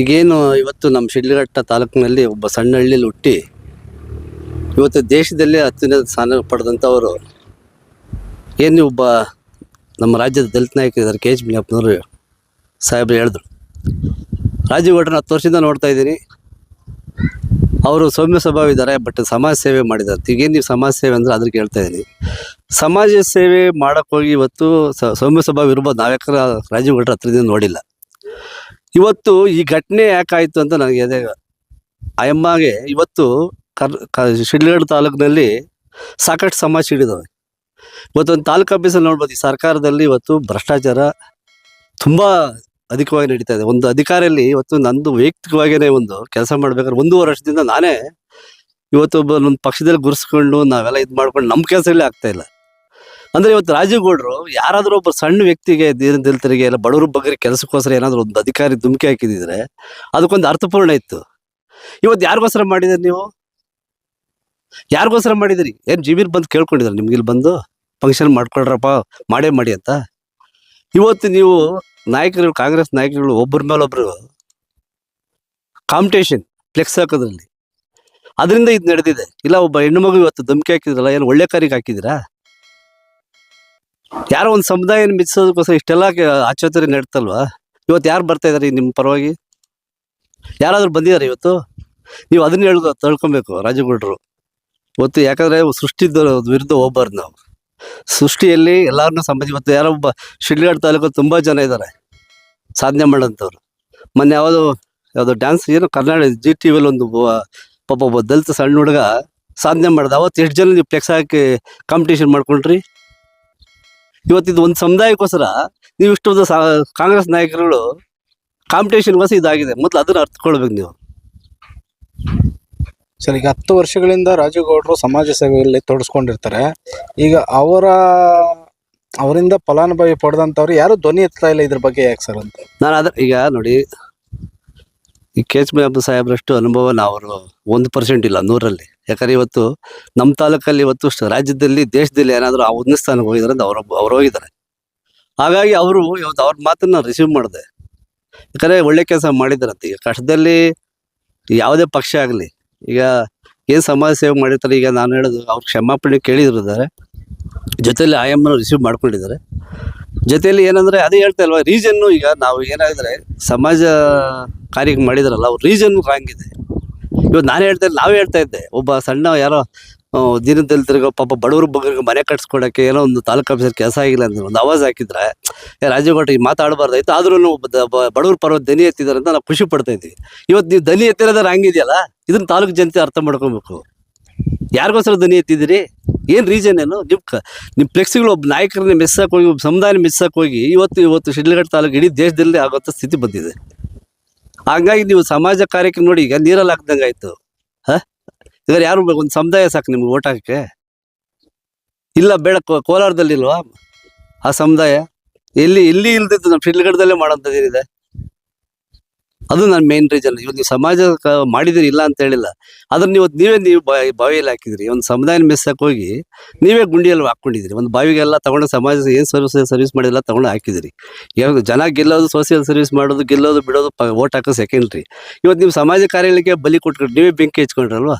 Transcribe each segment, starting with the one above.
ಈಗೇನು ಇವತ್ತು ನಮ್ಮ ಶಿಡ್ಲಘಟ್ಟ ತಾಲೂಕಿನಲ್ಲಿ ಒಬ್ಬ ಸಣ್ಣ ಹಳ್ಳಿಯಲ್ಲಿ ಹುಟ್ಟಿ ಇವತ್ತು ದೇಶದಲ್ಲೇ ಅತ್ಯುನ್ನತ ಸ್ಥಾನ ಪಡೆದಂಥವರು ಏನು ಒಬ್ಬ ನಮ್ಮ ರಾಜ್ಯದ ದಲಿತ ನಾಯಕ ಇದ್ದಾರೆ ಕೆ ಎಚ್ ಬಿನಪ್ಪನವರು ಸಾಹೇಬ್ರು ಹೇಳಿದ್ರು. ರಾಜೀವ್ ಗೌಡ್ರನ್ನ ಹತ್ತು ವರ್ಷದಿಂದ ನೋಡ್ತಾ ಇದ್ದೀನಿ. ಅವರು ಸೌಮ್ಯ ಸ್ವಭಾವ ಇದ್ದಾರೆ ಬಟ್ ಸಮಾಜ ಸೇವೆ ಮಾಡಿದ್ದಾರೆ. ಈಗೇನು ನೀವು ಸಮಾಜ ಸೇವೆ ಅಂದರೆ ಅದಕ್ಕೆ ಹೇಳ್ತಾ ಇದ್ದೀನಿ. ಸಮಾಜ ಸೇವೆ ಮಾಡೋಕ್ಕೋಗಿ ಇವತ್ತು ಸೌಮ್ಯ ಸ್ವಭಾವ ಇರ್ಬೋದು. ನಾವ್ಯಾಕ್ರ ರಾಜೀವ್ ಗೌಡ್ರ ಹತ್ರದಿಂದ ನೋಡಿಲ್ಲ. ಇವತ್ತು ಈ ಘಟನೆ ಯಾಕಾಯ್ತು ಅಂತ ನನಗೆ ಅದೇ ಅಯ್ಯಮ್ಮಗೆ ಇವತ್ತು ಕರ್ ಶಿಡ್ಲಘಟ್ಟ ತಾಲೂಕಿನಲ್ಲಿ ಸಾಕಷ್ಟು ಸಮಸ್ಯೆ ಹಿಡಿದವೆ ಇವತ್ತೊಂದು ತಾಲೂಕು ಆಫೀಸಲ್ಲಿ ನೋಡ್ಬೋದು, ಈ ಸರ್ಕಾರದಲ್ಲಿ ಇವತ್ತು ಭ್ರಷ್ಟಾಚಾರ ತುಂಬ ಅಧಿಕವಾಗಿ ನಡೀತಾ ಇದೆ. ಒಂದು ಅಧಿಕಾರಿಯಲ್ಲಿ ಇವತ್ತು ನಂದು ವೈಯಕ್ತಿಕವಾಗಿಯೇ ಒಂದು ಕೆಲಸ ಮಾಡ್ಬೇಕಾದ್ರೆ ಒಂದೂವರೆ ವರ್ಷದಿಂದ ನಾನೇ ಇವತ್ತು ಒಬ್ಬ ಒಂದು ಪಕ್ಷದಲ್ಲಿ ಗುರ್ಸ್ಕೊಂಡು ನಾವೆಲ್ಲ ಇದು ಮಾಡ್ಕೊಂಡು ನಮ್ಮ ಕೆಲಸಗಳೇ ಆಗ್ತಾಯಿಲ್ಲ ಅಂದ್ರೆ ಇವತ್ತು ರಾಜೀವ್ ಗೌಡ್ರು ಯಾರಾದ್ರೂ ಒಬ್ಬ ಸಣ್ಣ ವ್ಯಕ್ತಿಗೆ ದೀನ ದಲಿತರಿಗೆ ಎಲ್ಲ ಬಡವರು ಬಗ್ಗೆ ಕೆಲಸಕ್ಕೋಸ್ಕರ ಏನಾದ್ರು ಒಂದು ಅಧಿಕಾರಿ ಧುಮಕಿ ಹಾಕಿದಿದ್ರೆ ಅದಕ್ಕೊಂದು ಅರ್ಥಪೂರ್ಣ ಇತ್ತು. ಇವತ್ತು ಯಾರಿಗೋಸ್ಕರ ಮಾಡಿದ್ರಿ ನೀವು? ಯಾರಿಗೋಸ್ಕರ ಮಾಡಿದಿರಿ? ಏನು ಜಿಬಿರ್ ಬಂದು ಕೇಳ್ಕೊಂಡಿದ್ರ ನಿಮ್ಗೆ ಇಲ್ಲಿ ಬಂದು? ಫಂಕ್ಷನ್ ಮಾಡ್ಕೊಳ್ರಪ್ಪ, ಮಾಡೇ ಮಾಡಿ ಅಂತ. ಇವತ್ತು ನೀವು ನಾಯಕರು, ಕಾಂಗ್ರೆಸ್ ನಾಯಕರುಗಳು ಒಬ್ಬರ ಮೇಲೊಬ್ರು ಕಾಂಪಿಟೇಷನ್ ಫ್ಲೆಕ್ಸ್ ಹಾಕೋದ್ರಲ್ಲಿ. ಅದರಿಂದ ಇದು ನಡೆದಿದೆ. ಇಲ್ಲ, ಒಬ್ಬ ಹೆಣ್ಣು ಮಗು ಇವತ್ತು ಧಮಕಿ ಹಾಕಿದ್ರಲ್ಲ, ಏನು ಒಳ್ಳೆ ಕಾರಿಗೆ ಹಾಕಿದಿರಾ ಯಾರೋ ಒಂದು ಸಮುದಾಯ ಮಿಚ್ಚೋದಕ್ಕೋಸ್ಕರ ಇಷ್ಟೆಲ್ಲ ಆಚೋತರಿ ನಡೀತಲ್ವಾ? ಇವತ್ತು ಯಾರು ಬರ್ತಾ ಇದಾರೆ ನಿಮ್ಮ ಪರವಾಗಿ? ಯಾರಾದರೂ ಬಂದಿದ್ದಾರೆ ಇವತ್ತು? ನೀವು ಅದನ್ನ ಹೇಳ್ಕೊ ತಳ್ಕೊಬೇಕು ರಾಜಗೌಡರು. ಇವತ್ತು ಯಾಕಂದರೆ ಸೃಷ್ಟಿ ವಿರುದ್ಧ ಹೋಗ್ಬಾರ್ದು ನಾವು. ಸೃಷ್ಟಿಯಲ್ಲಿ ಎಲ್ಲರನ್ನೂ ಸಂಬಂಧ ಇವತ್ತು ಯಾರೋ ಒಬ್ಬ ಶಿಡ್ಲಘಟ್ಟ ತಾಲೂಕು ತುಂಬ ಜನ ಇದ್ದಾರೆ ಸಾಧನೆ ಮಾಡೋಂಥವ್ರು ಮೊನ್ನೆ ಯಾವುದು ಯಾವುದು ಡ್ಯಾನ್ಸ್ ಏನು ಕರ್ನಾಟಕ ಜಿ ಟಿ ವಿಲಿ ಒಂದು ಪಾಪ ಒಬ್ಬ ದಲಿತ ಸಣ್ಣ ಹುಡುಗ ಸಾಧನೆ ಮಾಡ್ದೆ. ಅವತ್ತು ಎಷ್ಟು ಜನ ನೀವು ಫ್ಲೆಕ್ಸ್ ಹಾಕಿ ಕಾಂಪಿಟೇಷನ್ ಮಾಡ್ಕೊಂಡ್ರಿ? ಇವತ್ತು ಇದು ಒಂದು ಸಮುದಾಯಕ್ಕೋಸ್ಕರ ನೀವು ಇಷ್ಟೊಂದು ಸಾ ಕಾಂಗ್ರೆಸ್ ನಾಯಕರುಗಳು ಕಾಂಪಿಟೇಷನ್ಗೋಸ್ಕರ ಇದಾಗಿದೆ. ಮೊದಲು ಅದನ್ನ ಅರ್ಥಕೊಳ್ಬೇಕು ನೀವು. ಸರ್ ಈಗ ಹತ್ತು ವರ್ಷಗಳಿಂದ ರಾಜೀವ್ ಗೌಡರು ಸಮಾಜ ಸೇವೆಯಲ್ಲಿ ತೊಡಸ್ಕೊಂಡಿರ್ತಾರೆ. ಈಗ ಅವರ ಅವರಿಂದ ಫಲಾನುಭವಿ ಪಡೆದಂಥವ್ರು ಯಾರು? ಧ್ವನಿ ಎತ್ತಾ ಇಲ್ಲ ಇದ್ರ ಬಗ್ಗೆ ಯಾಕೆ ಸರ್ ಅಂತ? ನಾನು ಅದ್ರ ಈಗ ನೋಡಿ ಈ ಕೆ ಎಚ್ ಮೇಬ್ ಸಾಹೇಬ್ರಷ್ಟು ಅನುಭವ ನಾವು ಒಂದು ಪರ್ಸೆಂಟ್ ಇಲ್ಲ ನೂರಲ್ಲಿ. ಯಾಕಂದ್ರೆ ಇವತ್ತು ನಮ್ಮ ತಾಲೂಕಲ್ಲಿ ಇವತ್ತು ರಾಜ್ಯದಲ್ಲಿ, ದೇಶದಲ್ಲಿ ಏನಾದರೂ ಆ ಒಂದನೇ ಸ್ಥಾನಕ್ಕೆ ಹೋಗಿದ್ದಾರೆ ಅಂತ ಅವರು ಅವ್ರು ಹೋಗಿದ್ದಾರೆ. ಹಾಗಾಗಿ ಅವರು ಇವತ್ತು ಅವ್ರ ಮಾತನ್ನು ರಿಸೀವ್ ಮಾಡಿದೆ. ಯಾಕಂದರೆ ಒಳ್ಳೆ ಕೆಲಸ ಮಾಡಿದಾರಂತೆ ಈಗ ಕಷ್ಟದಲ್ಲಿ ಯಾವುದೇ ಪಕ್ಷ ಆಗಲಿ, ಈಗ ಏನು ಸಮಾಜ ಸೇವೆ ಮಾಡಿರ್ತಾರೆ, ಈಗ ನಾನು ಹೇಳೋದು ಅವ್ರು ಕ್ಷಮಾಪಣೆ ಕೇಳಿದಿದ್ದಾರೆ ಜೊತೆಯಲ್ಲಿ ಆಯಮ್ಮನ ರಿಸೀವ್ ಮಾಡ್ಕೊಂಡಿದ್ದಾರೆ. ಜೊತೆಯಲ್ಲಿ ಏನಂದರೆ ಅದೇ ಹೇಳ್ತಾ ಇಲ್ವಾ ರೀಸನ್ನು ಈಗ ನಾವು ಏನಾದರೆ ಸಮಾಜ ಕಾರ್ಯಕ್ಕೆ ಮಾಡಿದಾರಲ್ಲ, ಅವ್ರ ರೀಸನ್ ರಾಂಗ್ ಇವತ್ತು ನಾನು ಹೇಳ್ತಾ ನಾವೇ ಹೇಳ್ತಾ ಇದ್ದೆ, ಒಬ್ಬ ಸಣ್ಣ ಯಾರೋ ದಿನದಲ್ಲಿ ದೀನದಲಿತರಿಗೆ ಪಾಪ ಬಡವರು ಬಗ್ಗೆ ಮನೆ ಕಟ್ಸ್ಕೊಡಕ್ಕೆ ಏನೋ ಒಂದು ತಾಲೂಕು ಆಫೀಸರ್ ಕೆಲಸ ಆಗಿಲ್ಲ ಅಂತ ಒಂದು ಆವಾಜ್ ಹಾಕಿದ್ರೆ, ಏ ರಾಜೀವ್ ಗೌಡ ಈ ಮಾತಾಡಬಾರ್ದಾಯ್ತು ಆದ್ರೂ ಬಡವ್ರ ಪರ್ವ ದನಿ ಎತ್ತಿದಾರೆ ಅಂತ ನಾವು ಖುಷಿ ಪಡ್ತಾ ಇದ್ವಿ. ಇವತ್ತು ನೀವು ದನಿ ಎತ್ತಿರೋದ್ರೆ ಹಂಗಿದೆಯಲ್ಲ ಇದನ್ನ ತಾಲೂಕು ಜನತೆ ಅರ್ಥ ಮಾಡ್ಕೊಬೇಕು. ಯಾರಿಗೋಸ್ಕರ ದನಿ ಎತ್ತಿದಿರಿ ಏನು ರೀಸನ್ ಏನು? ನಿಮ್ಮ ನಿಮ್ಮ ಫ್ಲೆಕ್ಸ್ಗಳು ಒಬ್ಬ ನಾಯಕರನ್ನ ಮಿಸ್ಸಕ್ಕೆ ಹೋಗಿ, ಒಬ್ಬ ಸಮುದಾಯನ ಮಿಸ್ಸಕ್ಕೆ ಹೋಗಿ, ಇವತ್ತು ಇವತ್ತು ಶಿಡ್ಲಘಟ್ಟ ತಾಲೂಕು ಇಡೀ ದೇಶದಲ್ಲಿ ಆಗುವಂಥ ಸ್ಥಿತಿ ಬಂದಿದೆ. ಹಾಗಾಗಿ ನೀವು ಸಮಾಜ ಕಾರ್ಯಕ್ಕೆ ನೋಡಿ ಈಗ ನೀರಲ್ಲಿ ಹಾಕ್ದಂಗೆ ಆಯ್ತು. ಹ? ಇದ್ರೆ ಯಾರು ಒಂದು ಸಮುದಾಯ ಸಾಕು ನಿಮ್ಗೆ ಓಟ್ ಹಾಕಕ್ಕೆ. ಇಲ್ಲ ಬೇಡ ಕೋಲಾರದಲ್ಲಿ ಇಲ್ವಾ ಆ ಸಮುದಾಯ? ಎಲ್ಲಿ ಎಲ್ಲಿ ಇಲ್ದಿತ್ತು ನಮ್ಮ ಫಿಲ್ಗಡದಲ್ಲೇ ಮಾಡೋಂಥದ್ದು ಏನಿದೆ ಅದು ನನ್ನ ಮೇನ್ ರೀಸನ್ ಇವತ್ತು ನೀವು ಸಮಾಜ ಮಾಡಿದಿರಿ ಇಲ್ಲ ಅಂತ ಹೇಳಿಲ್ಲ. ಅದನ್ನ ನೀವೇ ನೀವು ಬಾವಿ ಬಾವಿಯಲ್ಲಿ ಹಾಕಿದ್ರಿ. ಒಂದು ಸಮುದಾಯ ಮೆಸ್ಸಕ್ಕೆ ಹೋಗಿ ನೀವೇ ಗುಂಡಿಯಲ್ಲಿ ಹಾಕೊಂಡಿದ್ರಿ ಒಂದು ಬಾವಿಗೆಲ್ಲ ತಗೊಂಡು ಸಮಾಜ ಏನು ಸರ್ವಿಸ್ ಸರ್ವಿಸ್ ಮಾಡಿಲ್ಲ ತಗೊಂಡು ಹಾಕಿದ್ರಿ ಯಾವಾಗ ಜನ ಗೆಲ್ಲೋದು ಸೋಷಿಯಲ್ ಸರ್ವಿಸ್ ಮಾಡೋದು, ಗೆಲ್ಲೋದು, ಬಿಡೋದು ಓಟ್ ಹಾಕೋ ಸೆಕೆಂಡ್ರಿ ಇವತ್ತು ನೀವು ಸಮಾಜ ಕಾರ್ಯಗಳಿಗೆ ಬಲಿ ಕೊಟ್ಕೊಂಡು ನೀವೇ ಬೆಂಕಿ ಹಚ್ಕೊಂಡ್ರಲ್ವಾ?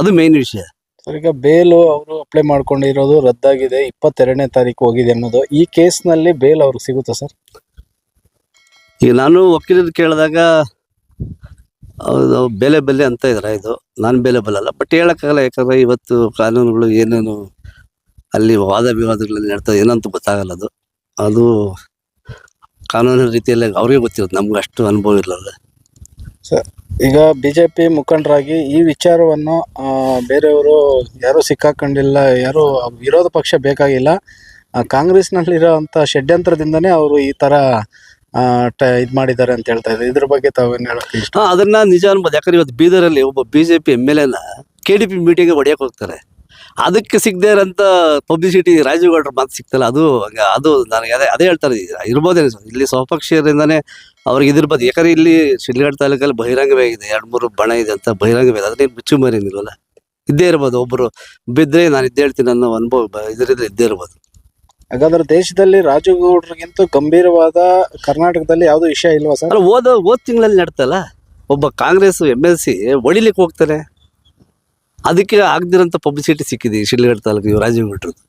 ಅದು ಮೇನ್ ವಿಷಯ. ಸರ್, ಈಗ ಬೇಲು ಅವರು ಅಪ್ಲೈ ಮಾಡ್ಕೊಂಡಿರೋದು ರದ್ದಾಗಿದೆ. ಇಪ್ಪತ್ತೆರಡನೇ ತಾರೀಕು ಹೋಗಿದೆ ಅನ್ನೋದು. ಈ ಕೇಸ್ನಲ್ಲಿ ಬೇಲ್ ಅವ್ರಿಗೆ ಸಿಗುತ್ತಾ ಸರ್? ಈಗ ನಾನು ವಕೀಲರು ಕೇಳಿದಾಗ ಬೆಲೆ ಬೆಲೆ ಅಂತ ಇದ್ದಾರೆ ಇದು, ನಾನು ಬೆಲೆ ಬಲ್ಲಲ್ಲ ಬಟ್ ಹೇಳಕ್ಕಾಗಲ್ಲ, ಯಾಕಂದ್ರೆ ಇವತ್ತು ಕಾನೂನುಗಳು ಏನೇನು ಅಲ್ಲಿ ವಾದ ವಿವಾದಗಳಲ್ಲಿ ನಡ್ತದೆ ಏನಂತೂ ಗೊತ್ತಾಗಲ್ಲ ಅದು. ಅದು ಕಾನೂನಿನ ರೀತಿಯಲ್ಲಿ ಅವ್ರಿಗೆ ಗೊತ್ತಿರುತ್ತೆ, ನಮ್ಗೆ ಅಷ್ಟು ಅನುಭವ ಇರಲ್ಲ. ಈಗ ಬಿ ಜೆ ಪಿ ಮುಖಂಡರಾಗಿ ಈ ವಿಚಾರವನ್ನು ಬೇರೆಯವರು ಯಾರು ಸಿಕ್ಕಾಕೊಂಡಿಲ್ಲ, ಯಾರು ವಿರೋಧ ಪಕ್ಷ ಬೇಕಾಗಿಲ್ಲ ಕಾಂಗ್ರೆಸ್ನಲ್ಲಿರೋ ಅಂಥ ಷಡ್ಯಂತ್ರದಿಂದನೇ ಅವರು ಈ ತರ ಇದು ಮಾಡಿದ್ದಾರೆ ಅಂತ ಹೇಳ್ತಾ ಇದ್ದಾರೆ. ಇದ್ರ ಬಗ್ಗೆ ತಾವೇನು ಹೇಳಕ್ಕೆ ಇಷ್ಟ? ಅದನ್ನ ನಿಜ ಅನ್ಬೋದು. ಯಾಕಂದ್ರೆ ಇವತ್ತು ಬೀದರಲ್ಲಿ ಒಬ್ಬ ಬಿಜೆಪಿ ಎಂ ಎಲ್ ಎನ ಕೆ ಡಿ ಪಿ ಮೀಟಿಂಗ್ ಹೊಡಿಯಕ್ ಹೋಗ್ತಾರೆ. ಅದಕ್ಕೆ ಸಿಗದೆ ಇರೋಂಥ ಪಬ್ಲಿಸಿಟಿ ರಾಜೀವ್ ಗೌಡ್ರ ಮಾತು ಸಿಗ್ತಲ್ಲ, ಅದು ಅದು ನನಗೆ ಅದೇ ಅದೇ ಹೇಳ್ತಾರೆ. ಇರ್ಬೋದೇನೆ ಸರ್. ಇಲ್ಲಿ ಸ್ವಪಕ್ಷೀಯರಿಂದಾನೇ ಅವ್ರಿಗೆ ಇದಿರ್ಬೋದು ಯಾಕಂದ್ರೆ ಇಲ್ಲಿ ಶಿಡ್ಲಘಟ್ಟ ತಾಲೂಕಲ್ಲಿ ಬಹಿರಂಗವೇ ಇದೆ. ಎರಡು ಮೂರು ಬಣ ಇದೆ ಅಂತ ಬಹಿರಂಗವೇ ಇದೆ. ಅದರಲ್ಲಿ ಮುಚ್ಚು ಮರೇನಿಲ್ವಲ್ಲ ಇದ್ದೇ ಇರ್ಬೋದು. ಒಬ್ಬರು ಬಿದ್ದರೆ ನಾನು ಇದ್ದೇ ಹೇಳ್ತೀನಿ ಅನ್ನೋ ಅನುಭವ ಇದರಿಂದ ಇದ್ದೇ ಇರ್ಬೋದು. ಹಾಗಾದ್ರೆ ದೇಶದಲ್ಲಿ ರಾಜಗೌಡ್ರಿಗಿಂತ ಗಂಭೀರವಾದ ಕರ್ನಾಟಕದಲ್ಲಿ ಯಾವ್ದು ವಿಷಯ ಇಲ್ವಾ ಸರ್? ಅಲ್ಲ ಓದ ಓದ್ ತಿಂಗಳಲ್ಲಿ ನಡ್ತಲ್ಲ ಒಬ್ಬ ಕಾಂಗ್ರೆಸ್ ಎಂ ಎಲ್ ಸಿ ಹೊಡಿಲಿಕ್ಕೆ ಹೋಗ್ತಾರೆ. ಅದಕ್ಕೆ ಆಗದಿರೋಂಥ ಪಬ್ಲಿಸಿಟಿ ಸಿಕ್ಕಿದೆ ಈ ಶಿಡ್ಲಘಟ್ಟ ತಾಲೂಕು ಭಟ್ರದ್ದು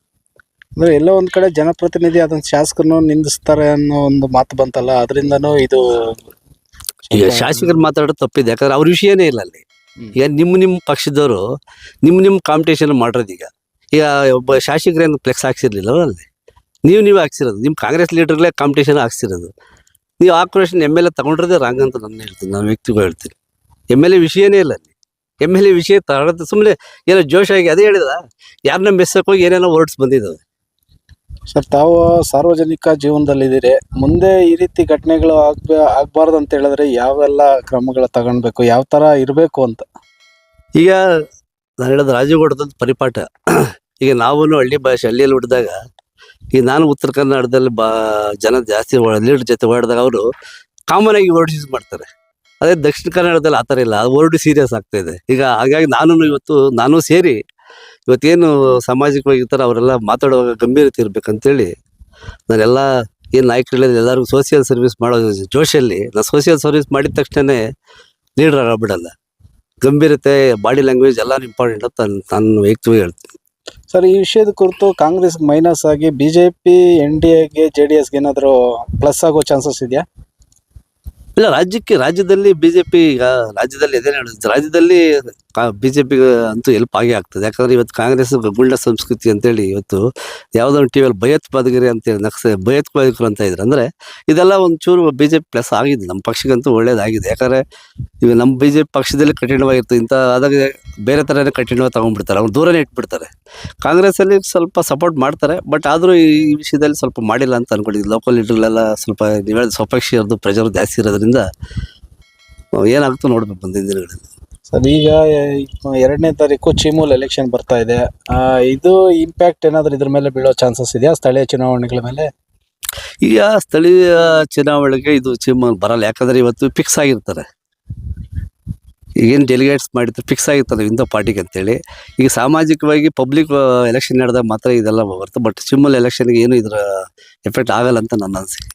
ಅಂದ್ರೆ ಎಲ್ಲ ಒಂದ್ ಕಡೆ ಜನಪ್ರತಿನಿಧಿ ಅದನ್ನ ಶಾಸಕರನ್ನು ನಿಂದಿಸ್ತಾರೆ ಅನ್ನೋ ಒಂದು ಮಾತು ಬಂತಲ್ಲ ಅದರಿಂದನೂ ಇದು ಈಗ ಶಾಸಕರು ಮಾತಾಡೋದು ತಪ್ಪಿದೆ ಯಾಕಂದ್ರೆ ಅವ್ರ ವಿಷಯನೇ ಇಲ್ಲ ಅಲ್ಲಿ. ಈಗ ನಿಮ್ಮ ನಿಮ್ಮ ಪಕ್ಷದವರು ನಿಮ್ಮ ನಿಮ್ಮ ಕಾಂಪಿಟೇಷನ್ ಮಾಡೋದು ಈಗ ಈಗ ಒಬ್ಬ ಶಾಸಕರೇನು ಫ್ಲೆಕ್ಸ್ ಹಾಕ್ಸಿರ್ಲಿಲ್ಲ ಅಲ್ಲಿ ನೀವು ನೀವು ಹಾಕ್ಸಿರೋದು. ನಿಮ್ಮ ಕಾಂಗ್ರೆಸ್ ಲೀಡರ್ಗಳೇ ಕಾಂಪಿಟೇಷನ್ ಹಾಕ್ಸಿರೋದು. ನೀವು ಆಕ್ರೋಶನ್ ಎಂ ಎಲ್ ಎ ತಗೊಂಡ್ರದೇ ರಾಂಗ್ ಅಂತ ನಾನು ಹೇಳ್ತೀನಿ. ನಾನು ವ್ಯಕ್ತಿಗಳು ಹೇಳ್ತೀನಿ. ಎಂ ಎಲ್ ಎ ವಿಷಯನೇ ಇಲ್ಲ ಅಲ್ಲಿ. ಎಂ ಎಲ್ ಎ ವಿಷಯ ತಗೊಳ್ಳೋದು ಸುಮ್ಮನೆ ಏನೋ ಜೋಶಾಗಿ ಅದೇ ಹೇಳಿದ ಯಾರನ್ನ ಮೆಸ್ಸಕ್ಕೆ ಹೋಗಿ ಏನೇನೋ ವರ್ಡ್ಸ್ ಬಂದಿದ್ದಾವೆ ಸರ್ ತಾವು ಸಾರ್ವಜನಿಕ ಜೀವನದಲ್ಲಿದ್ದೀರಿ. ಮುಂದೆ ಈ ರೀತಿ ಘಟನೆಗಳು ಆಗ್ಬೇ ಆಗಬಾರ್ದು ಅಂತ ಹೇಳಿದ್ರೆ ಯಾವೆಲ್ಲ ಕ್ರಮಗಳು ತಗೊಳ್ಬೇಕು ಯಾವ ಥರ ಇರಬೇಕು ಅಂತ? ಈಗ ನಾನು ಹೇಳೋದು ರಾಜಗೌಡದ ಪರಿಪಾಠ. ಈಗ ನಾವು ಹಳ್ಳಿ ಭಾಷೆ ಹಳ್ಳಿಯಲ್ಲಿ ಹುಟ್ಟಿದಾಗ ಈಗ ನಾನು ಉತ್ತರ ಕನ್ನಡದಲ್ಲಿ ಬಾ, ಜನ ಜಾಸ್ತಿ ಲೀಡ್ ಜೊತೆ ಓಡಿದಾಗ ಅವರು ಕಾಮನ್ ಆಗಿ ವರ್ಡ್ ಯೂಸ್ ಮಾಡ್ತಾರೆ. ಅದೇ ದಕ್ಷಿಣ ಕನ್ನಡದಲ್ಲಿ ಆ ಥರ ಇಲ್ಲ ವರ್ಡ್ ಸೀರಿಯಸ್ ಆಗ್ತಾ ಇದೆ. ಈಗ ಹಾಗಾಗಿ ನಾನು ಇವತ್ತು, ನಾನು ಸೇರಿ ಇವತ್ತೇನು ಸಾಮಾಜಿಕವಾಗಿ ಇರ್ತಾರೆ ಅವರೆಲ್ಲ ಮಾತಾಡುವಾಗ ಗಂಭೀರತೆ ಇರಬೇಕಂತೇಳಿ ನಾನೆಲ್ಲ ಏನು ನಾಯಕರು ಎಲ್ಲರಿಗೂ ಸೋಷಿಯಲ್ ಸರ್ವಿಸ್ ಮಾಡೋ ಜೋಶಲ್ಲಿ ನಾನು ಸೋಷಿಯಲ್ ಸರ್ವಿಸ್ ಮಾಡಿದ ತಕ್ಷಣನೇ ಲೀಡರ್ ಆಗ್ಬಿಡಲ್ಲ. ಗಂಭೀರತೆ ಬಾಡಿ ಲ್ಯಾಂಗ್ವೇಜ್ ಎಲ್ಲ ಇಂಪಾರ್ಟೆಂಟ್ ಅಂತ ನಾನು ವೈಯಕ್ತಿಕವಾಗಿ ಹೇಳ್ತೀನಿ. ಸರ್, ಈ ವಿಷಯದ ಕುರಿತು ಕಾಂಗ್ರೆಸ್ಗೆ ಮೈನಸ್ ಆಗಿ ಬಿಜೆಪಿ ಎನ್ ಡಿ ಎಗೆ ಜೆ ಡಿ ಎಸ್ಗೆ ಏನಾದರೂ ಪ್ಲಸ್ ಆಗೋ ಚಾನ್ಸಸ್ ಇದೆಯಾ? ಇಲ್ಲ, ರಾಜ್ಯಕ್ಕೆ ರಾಜ್ಯದಲ್ಲಿ ಬಿಜೆಪಿ, ಈಗ ರಾಜ್ಯದಲ್ಲಿ ಹೇಳಿದ್ರು ರಾಜ್ಯದಲ್ಲಿ ಬಿಜೆಪಿ ಅಂತೂ ಎಲ್ಪ್ ಆಗಿ ಆಗ್ತದೆ. ಯಾಕಂದ್ರೆ ಇವತ್ತು ಕಾಂಗ್ರೆಸ್ ಗುಂಡ ಸಂಸ್ಕೃತಿ ಅಂತೇಳಿ ಇವತ್ತು ಯಾವುದೋ ಒಂದು ಟಿವಿಯಲ್ಲಿ ಭಯೋತ್ಪಾದಕರಿ ಅಂತೇಳಿ ನಕ್ಸ ಭಯೋತ್ಪಾದಕರು ಅಂತ ಇದ್ರು. ಅಂದ್ರೆ ಇದೆಲ್ಲ ಒಂಚೂರು ಬಿಜೆಪಿ ಪ್ಲಸ್ ಆಗಿದೆ. ನಮ್ಮ ಪಕ್ಷಕ್ಕಂತೂ ಒಳ್ಳೇದಾಗಿದೆ. ಯಾಕಂದ್ರೆ ಈಗ ನಮ್ಮ ಬಿಜೆಪಿ ಪಕ್ಷದಲ್ಲಿ ಕಠಿಣವಾಗಿರ್ತದೆ ಇಂಥ ಆದಾಗ ಬೇರೆ ಥರನೇ ಕಠಿಣವಾಗಿ ತಗೊಂಡ್ಬಿಡ್ತಾರೆ. ಅವ್ರು ದೂರನೇ ಇಟ್ಬಿಡ್ತಾರೆ. ಕಾಂಗ್ರೆಸ್ಸಲ್ಲಿ ಸ್ವಲ್ಪ ಸಪೋರ್ಟ್ ಮಾಡ್ತಾರೆ. ಬಟ್ ಆದರೂ ಈ ವಿಷಯದಲ್ಲಿ ಸ್ವಲ್ಪ ಮಾಡಿಲ್ಲ ಅಂತ ಅನ್ಕೊಂಡಿದ್ವಿ ಲೋಕಲ್ ಲೀಡರ್ಗಳೆಲ್ಲ ಸ್ವಲ್ಪ ನೀವು ಹೇಳಿದ, ಸ್ವಪಕ್ಷೀಯರದ್ದು ಪ್ರೆಜರ್ ಜಾಸ್ತಿ ಇರೋದ್ರಿಂದ ಏನಾಗುತ್ತೋ ನೋಡಬೇಕು ಮುಂದಿನ ದಿನಗಳಲ್ಲಿ. ಸರ್ ಈಗ ಎರಡನೇ ತಾರೀಕು ಚಿಮೂಲ್ ಎಲೆಕ್ಷನ್ ಬರ್ತಾ ಇದೆ. ಆ, ಇದು ಇಂಪ್ಯಾಕ್ಟ್ ಏನಾದರೂ ಇದ್ರ ಮೇಲೆ ಬೀಳೋ ಚಾನ್ಸಸ್ ಇದೆಯಾ? ಸ್ಥಳೀಯ ಚುನಾವಣೆಗಳ ಮೇಲೆ? ಈಗ ಸ್ಥಳೀಯ ಚುನಾವಣೆಗೆ ಇದು ಚಿಮ್ಮ ಬರಲ್ಲ. ಯಾಕಂದರೆ ಇವತ್ತು ಫಿಕ್ಸ್ ಆಗಿರ್ತಾರೆ. ಈಗೇನು ಡೆಲಿಗೇಟ್ಸ್ ಮಾಡಿದ್ರೆ ಫಿಕ್ಸ್ ಆಗಿರ್ತಾರೆ ಇಂಥ ಪಾರ್ಟಿಗೆ ಅಂತೇಳಿ. ಈಗ ಸಾಮಾಜಿಕವಾಗಿ ಪಬ್ಲಿಕ್ ಎಲೆಕ್ಷನ್ ನಡೆದಾಗ ಮಾತ್ರ ಇದೆಲ್ಲ ಬರುತ್ತೆ ಬಟ್ ಚಿಮ್ಮಲ್ ಎಲೆಕ್ಷನ್ಗೆ ಏನು ಇದರ ಎಫೆಕ್ಟ್ ಆಗಲ್ಲ ಅಂತ ನನ್ನ ಅನಿಸಿಕೆ.